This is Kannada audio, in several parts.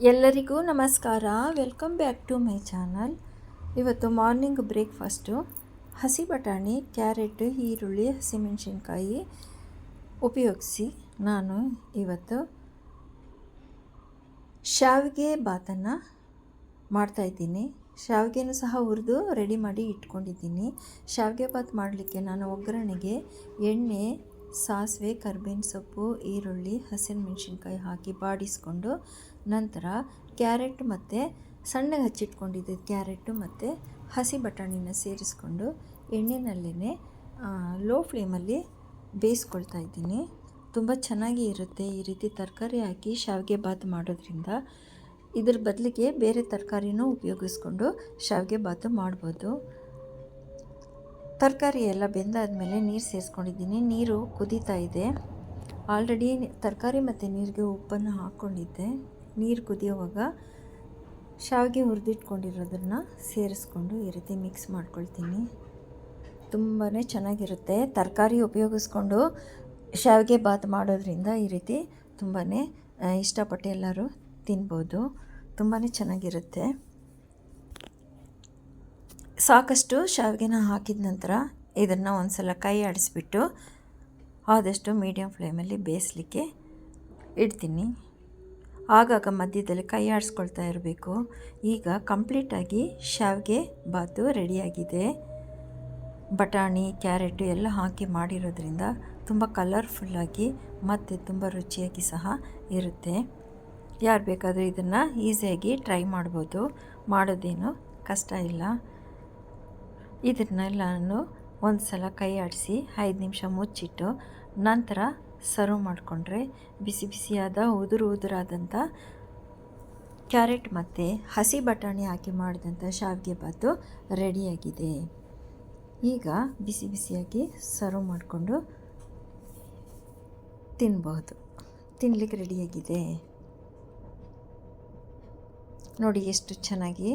ಎಲ್ಲರಿಗೂ ನಮಸ್ಕಾರ. Welcome back to my channel ಇವತ್ತು ಮಾರ್ನಿಂಗ್ ಬ್ರೇಕ್ಫಾಸ್ಟು ಹಸಿ ಬಟಾಣಿ ಕ್ಯಾರೆಟ್ ಈರುಳ್ಳಿ, ಹಸಿಮೆಣಸಿನ್ಕಾಯಿ ಉಪಯೋಗಿಸಿ ನಾನು ಇವತ್ತು ಶಾವಿಗೆ ಬಾತನ್ನು ಮಾಡ್ತಾಯಿದ್ದೀನಿ ಶಾವಿಗೆನೂ ಸಹ ಹುರಿದು ರೆಡಿ ಮಾಡಿ ಇಟ್ಕೊಂಡಿದ್ದೀನಿ. ಶಾವಿಗೆ ಬಾತ್ ಮಾಡಲಿಕ್ಕೆ ನಾನು ಒಗ್ಗರಣೆಗೆ ಎಣ್ಣೆ ಸಾಸಿವೆ, ಕರ್ಬೇವಿನ ಸೊಪ್ಪು, ಈರುಳ್ಳಿ ಹಸಿಮೆಣಸಿನ್ಕಾಯಿ ಹಾಕಿ ಬಾಡಿಸ್ಕೊಂಡು ನಂತರ ಕ್ಯಾರೆಟ್ ಮತ್ತು ಸಣ್ಣಗೆ ಹಚ್ಚಿಟ್ಕೊಂಡಿದ್ದ ಕ್ಯಾರೆಟು ಮತ್ತು ಹಸಿ ಬಟಾಣಿನ ಸೇರಿಸ್ಕೊಂಡು ಎಣ್ಣೆನಲ್ಲೇ ಲೋ ಫ್ಲೇಮಲ್ಲಿ ಬೇಯಿಸ್ಕೊಳ್ತಾ ಇದ್ದೀನಿ. ತುಂಬ ಚೆನ್ನಾಗಿ ಇರುತ್ತೆ ಈ ರೀತಿ ತರಕಾರಿ ಹಾಕಿ ಶಾವಿಗೆ ಬಾತ್ ಮಾಡೋದ್ರಿಂದ. ಇದ್ರ ಬದಲಿಗೆ ಬೇರೆ ತರಕಾರಿನೂ ಉಪಯೋಗಿಸ್ಕೊಂಡು ಶಾವಿಗೆ ಬಾತು ಮಾಡ್ಬೋದು. ತರಕಾರಿ ಎಲ್ಲ ಬೆಂದಾದಮೇಲೆ ನೀರು ಸೇರಿಸ್ಕೊಂಡಿದ್ದೀನಿ. ನೀರು ಕುದೀತಾ ಇದೆ. ಆಲ್ರೆಡಿ ತರಕಾರಿ ಮತ್ತು ನೀರಿಗೆ ಉಪ್ಪನ್ನು ಹಾಕ್ಕೊಂಡಿದ್ದೆ. ನೀರು ಕುದಿಯೋವಾಗ ಶಾವಿಗೆ ಹುರಿದಿಟ್ಕೊಂಡಿರೋದನ್ನು ಸೇರಿಸ್ಕೊಂಡು ಈ ರೀತಿ ಮಿಕ್ಸ್ ಮಾಡ್ಕೊಳ್ತೀನಿ. ತುಂಬಾ ಚೆನ್ನಾಗಿರುತ್ತೆ. ತರಕಾರಿ ಉಪಯೋಗಿಸ್ಕೊಂಡು ಶಾವಿಗೆ ಬಾತ್ ಮಾಡೋದ್ರಿಂದ ಈ ರೀತಿ ತುಂಬಾ ಇಷ್ಟಪಟ್ಟು ಎಲ್ಲರೂ ತಿನ್ಬೋದು. ತುಂಬಾ ಚೆನ್ನಾಗಿರುತ್ತೆ. ಸಾಕಷ್ಟು ಶಾವಿಗೆನ ಹಾಕಿದ ನಂತರ ಇದನ್ನು ಒಂದು ಸಲ ಕೈ ಆಡಿಸ್ಬಿಟ್ಟು ಆದಷ್ಟು ಮೀಡಿಯಮ್ ಫ್ಲೇಮಲ್ಲಿ ಬೇಯಿಸಲಿಕ್ಕೆ ಇಡ್ತೀನಿ. ಆಗಾಗ ಮಧ್ಯದಲ್ಲಿ ಕೈ ಆಡಿಸ್ಕೊಳ್ತಾ ಇರಬೇಕು. ಈಗ ಕಂಪ್ಲೀಟಾಗಿ ಶಾವಿಗೆ ಬಾತು ರೆಡಿಯಾಗಿದೆ ಬಟಾಣಿ, ಕ್ಯಾರೆಟು ಎಲ್ಲ ಹಾಕಿ ಮಾಡಿರೋದ್ರಿಂದ ತುಂಬ ಕಲರ್ಫುಲ್ಲಾಗಿ ಮತ್ತು ತುಂಬ ರುಚಿಯಾಗಿ ಸಹ ಇರುತ್ತೆ. ಯಾರು ಬೇಕಾದರೂ ಇದನ್ನು ಈಸಿಯಾಗಿ ಟ್ರೈ ಮಾಡ್ಬೋದು. ಮಾಡೋದೇನು ಕಷ್ಟ ಇಲ್ಲ. ಇದನ್ನೆಲ್ಲನೂ ಒಂದು ಸಲ ಕೈ ಆಡಿಸಿ ಐದು ನಿಮಿಷ ಮುಚ್ಚಿಟ್ಟು ನಂತರ ಸರ್ವ್ ಮಾಡಿಕೊಂಡ್ರೆ ಬಿಸಿ ಬಿಸಿಯಾದ, ಉದುರು ಉದುರಾದಂಥ ಕ್ಯಾರೆಟ್ ಮತ್ತು ಹಸಿ ಬಟಾಣಿ ಹಾಕಿ ಮಾಡಿದಂಥ ಶಾವಿಗೆ ಬಾತು ರೆಡಿಯಾಗಿದೆ. ಈಗ ಬಿಸಿ ಬಿಸಿಯಾಗಿ ಸರ್ವ್ ಮಾಡಿಕೊಂಡು ತಿನ್ಬಹುದು. ತಿನ್ನಲಿಕ್ಕೆ ರೆಡಿಯಾಗಿದೆ ನೋಡಿ ಎಷ್ಟು ಚೆನ್ನಾಗಿ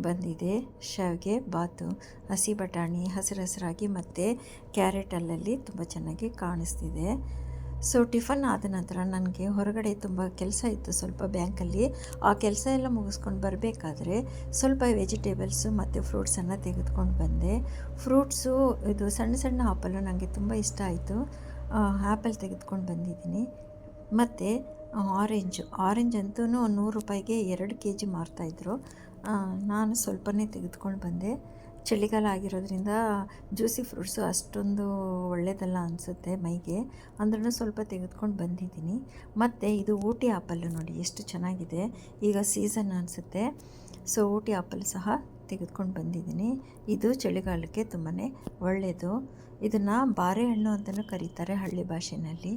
ಬಂದಿದೆ. ಶಾವಿಗೆ, ಬಾತು, ಹಸಿ ಬಟಾಣಿ ಹಸಿರು ಹಸಿರಾಗಿ ಮತ್ತು ಕ್ಯಾರೆಟ್ ಅಲ್ಲಲ್ಲಿ ತುಂಬ ಚೆನ್ನಾಗಿ ಕಾಣಿಸ್ತಿದೆ. ಸೊ, ಟಿಫನ್ ಆದ ನಂತರ ನನಗೆ ಹೊರಗಡೆ ತುಂಬ ಕೆಲಸ ಇತ್ತು. ಸ್ವಲ್ಪ ಬ್ಯಾಂಕಲ್ಲಿ ಆ ಕೆಲಸ ಎಲ್ಲ ಮುಗಿಸ್ಕೊಂಡು ಬರಬೇಕಾದ್ರೆ ಸ್ವಲ್ಪ ವೆಜಿಟೇಬಲ್ಸು ಮತ್ತು ಫ್ರೂಟ್ಸನ್ನು ತೆಗೆದುಕೊಂಡು ಬಂದೆ. ಫ್ರೂಟ್ಸು, ಇದು ಸಣ್ಣ ಸಣ್ಣ ಆಪಲ್ಲು ನನಗೆ ತುಂಬ ಇಷ್ಟ ಆಯಿತು. ಆ್ಯಪಲ್ ತೆಗೆದುಕೊಂಡು ಬಂದಿದ್ದೀನಿ. ಮತ್ತು ಆರೆಂಜು, ಆರೆಂಜ್ ಅಂತೂ ನೂರು ರೂಪಾಯಿಗೆ ಎರಡು ಕೆ ಜಿ ಮಾರ್ತಾಯಿದ್ರು ನಾನು ಸ್ವಲ್ಪನೇ ತೆಗೆದುಕೊಂಡು ಬಂದೆ. ಚಳಿಗಾಲ ಆಗಿರೋದ್ರಿಂದ ಜ್ಯೂಸಿ ಫ್ರೂಟ್ಸು ಅಷ್ಟೊಂದು ಒಳ್ಳೆಯದಲ್ಲ ಅನಿಸುತ್ತೆ ಮೈಗೆ. ಅಂದ್ರೂ ಸ್ವಲ್ಪ ತೆಗೆದುಕೊಂಡು ಬಂದಿದ್ದೀನಿ. ಮತ್ತು ಇದು ಊಟಿ ಆಪಲ್ಲು ನೋಡಿ, ಎಷ್ಟು ಚೆನ್ನಾಗಿದೆ. ಈಗ ಸೀಸನ್ ಅನಿಸುತ್ತೆ. ಸೊ, ಊಟಿ ಆಪಲ್ ಸಹ ತೆಗೆದುಕೊಂಡು ಬಂದಿದ್ದೀನಿ. ಇದು ಚಳಿಗಾಲಕ್ಕೆ ತುಂಬಾ ಒಳ್ಳೆಯದು ಇದನ್ನು ಬಾರೆಹಣ್ಣು ಅಂತಲೂ ಕರೀತಾರೆ ಹಳ್ಳಿ ಭಾಷೆಯಲ್ಲಿ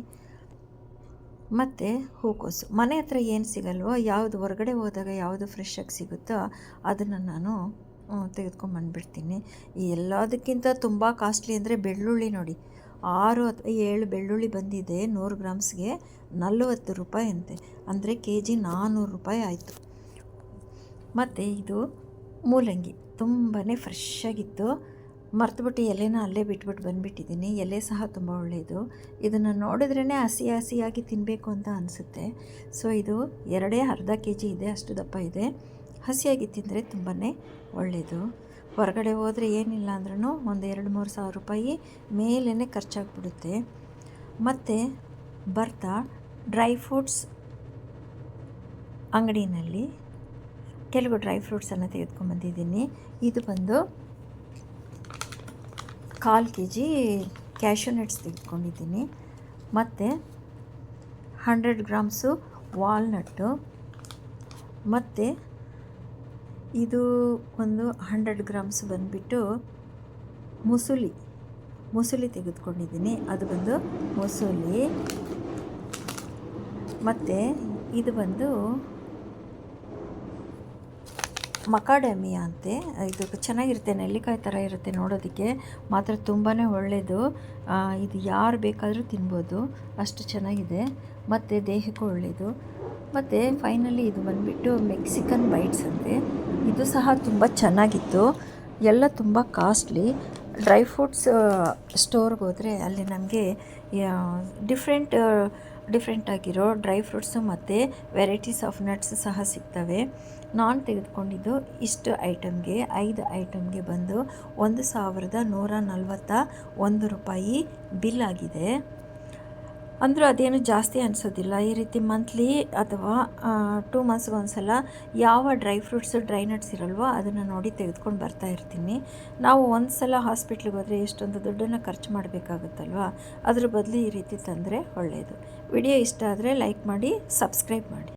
ಮತ್ತು ಹೂಕೋಸು ಮನೆ ಹತ್ರ ಏನು ಸಿಗಲ್ವೋ, ಯಾವುದು ಹೊರಗಡೆ ಹೋದಾಗ ಯಾವುದು ಫ್ರೆಶ್ಶಾಗಿ ಸಿಗುತ್ತೋ ಅದನ್ನು ನಾನು ತೆಗೆದುಕೊಂಬಂದ್ಬಿಡ್ತೀನಿ ಈ ಎಲ್ಲದಕ್ಕಿಂತ ತುಂಬ ಕಾಸ್ಟ್ಲಿ ಅಂದರೆ ಬೆಳ್ಳುಳ್ಳಿ ನೋಡಿ. ಆರು ಅಥವಾ ಏಳು ಬೆಳ್ಳುಳ್ಳಿ ಬಂದಿದೆ ನೂರು ಗ್ರಾಮ್ಸ್ಗೆ ನಲವತ್ತು ರೂಪಾಯಿ ಅಂತೆ. ಅಂದರೆ ಕೆ ಜಿ ನಾನ್ನೂರು ರೂಪಾಯಿ ಆಯಿತು. ಮತ್ತು ಇದು ಮೂಲಂಗಿ. ತುಂಬಾ ಫ್ರೆಶ್ಶಾಗಿತ್ತು ಮರ್ತುಬಿಟ್ಟು ಎಲೆನ ಅಲ್ಲೇ ಬಿಟ್ಬಿಟ್ಟು ಬಂದುಬಿಟ್ಟಿದ್ದೀನಿ. ಎಲೆ ಸಹ ತುಂಬ ಒಳ್ಳೆಯದು. ಇದನ್ನು ನೋಡಿದ್ರೇ ಹಸಿ ಹಸಿಯಾಗಿ ತಿನ್ನಬೇಕು ಅಂತ ಅನಿಸುತ್ತೆ. ಸೊ ಇದು ಎರಡೇ ಅರ್ಧ ಕೆ ಜಿ ಇದೆ, ಅಷ್ಟು ದಪ್ಪ ಇದೆ. ಹಸಿಯಾಗಿ ತಿಂದರೆ ತುಂಬಾ ಒಳ್ಳೆಯದು. ಹೊರಗಡೆ ಹೋದರೆ ಏನಿಲ್ಲ ಅಂದ್ರೂ ಒಂದು ಎರಡು ಮೂರು ಸಾವಿರ ರೂಪಾಯಿ ಮೇಲೇ ಖರ್ಚಾಗ್ಬಿಡುತ್ತೆ. ಮತ್ತು ಬರ್ತಾ ಡ್ರೈ ಫ್ರೂಟ್ಸ್ ಅಂಗಡಿನಲ್ಲಿ. ಕೆಲವು ಡ್ರೈ ಫ್ರೂಟ್ಸನ್ನು ತೆಗೆದುಕೊಂಡ್ಬಂದಿದ್ದೀನಿ ಇದು ಬಂದು ಕಾಲು ಕೆ ಜಿ ಕ್ಯಾಶ್ಯೂ ನಟ್ಸ್ ತೆಗೆದುಕೊಂಡಿದ್ದೀನಿ ಮತ್ತು ಹಂಡ್ರೆಡ್ ಗ್ರಾಮ್ಸು ವಾಲ್ನಟ್ಟು. ಮತ್ತು ಇದು ಒಂದು ಹಂಡ್ರೆಡ್ ಗ್ರಾಮ್ಸ್ ಬಂದುಬಿಟ್ಟು ಮುಸುಲಿ. ಮುಸುಲಿ ತೆಗೆದುಕೊಂಡಿದ್ದೀನಿ. ಅದು ಬಂದು ಮುಸುಲಿ. ಮತ್ತು ಇದು ಬಂದು ಮಕಾಡೆಮಿಯಾ ಅಂತೆ ಇದು ಚೆನ್ನಾಗಿರುತ್ತೆ, ನೆಲ್ಲಿಕಾಯಿ ಥರ ಇರುತ್ತೆ ನೋಡೋದಕ್ಕೆ, ಮಾತ್ರ ತುಂಬಾ ಒಳ್ಳೆಯದು ಇದು ಯಾರು ಬೇಕಾದರೂ ತಿನ್ಬೋದು, ಅಷ್ಟು ಚೆನ್ನಾಗಿದೆ, ಮತ್ತು ದೇಹಕ್ಕೂ ಒಳ್ಳೆಯದು ಮತ್ತು ಫೈನಲಿ ಇದು ಬಂದುಬಿಟ್ಟು ಮೆಕ್ಸಿಕನ್ ಬೈಟ್ಸ್ ಅಂತೆ. ಇದು ಸಹ ತುಂಬ ಚೆನ್ನಾಗಿತ್ತು, ಎಲ್ಲ ತುಂಬ ಕಾಸ್ಟ್ಲಿ. ಡ್ರೈ ಫ್ರೂಟ್ಸ್ ಸ್ಟೋರ್ಗೆ ಹೋದರೆ ಅಲ್ಲಿ ನಮಗೆ ಡಿಫ್ರೆಂಟ್ ಡಿಫ್ರೆಂಟ್ ಆಗಿರೋ ಡ್ರೈ ಫ್ರೂಟ್ಸು ಮತ್ತು ವೆರೈಟೀಸ್ ಆಫ್ ನಟ್ಸ್ ಸಹ ಸಿಗ್ತವೆ. ನಾನು ತೆಗೆದುಕೊಂಡಿದ್ದು ಇಷ್ಟು ಐಟಮ್ಗೆ ಐದು ಐಟಮ್ಗೆ ಬಂದು ಒಂದು ಸಾವಿರದ ನೂರ ನಲವತ್ತ ಒಂದು ರೂಪಾಯಿ ಬಿಲ್ ಆಗಿದೆ. ಅಂದರೂ ಅದೇನು ಜಾಸ್ತಿ ಅನಿಸೋದಿಲ್ಲ. ಈ ರೀತಿ ಮಂತ್ಲಿ ಅಥವಾ ಟೂ ಮಂತ್ಸ್ಗೆ ಒಂದ್ಸಲ ಯಾವ ಡ್ರೈ ಫ್ರೂಟ್ಸು ಡ್ರೈ ನಟ್ಸ್ ಇರಲ್ವೋ ಅದನ್ನು ನೋಡಿ ತೆಗೆದುಕೊಂಡು ಬರ್ತಾ ಇರ್ತೀನಿ. ನಾವು ಒಂದು ಸಲ ಹಾಸ್ಪಿಟ್ಲಿಗೆ ಹೋದರೆ ಎಷ್ಟೊಂದು ದುಡ್ಡನ್ನು ಖರ್ಚು ಮಾಡಬೇಕಾಗುತ್ತಲ್ವ? ಅದ್ರ ಬದಲು ಈ ರೀತಿ ತಂದರೆ ಒಳ್ಳೆಯದು ವಿಡಿಯೋ ಇಷ್ಟ ಆದರೆ ಲೈಕ್ ಮಾಡಿ ಸಬ್ಸ್ಕ್ರೈಬ್ ಮಾಡಿ.